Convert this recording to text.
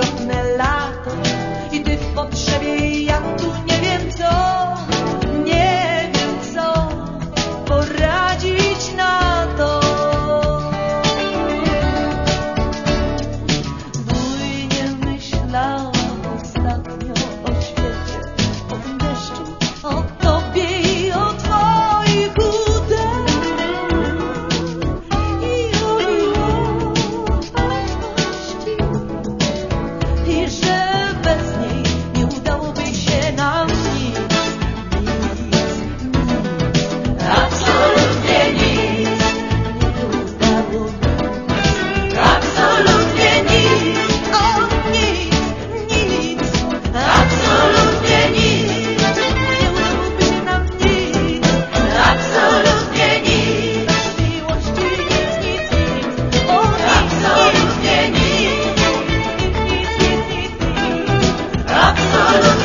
okropne lato i ty w potrzebie ja Thank you.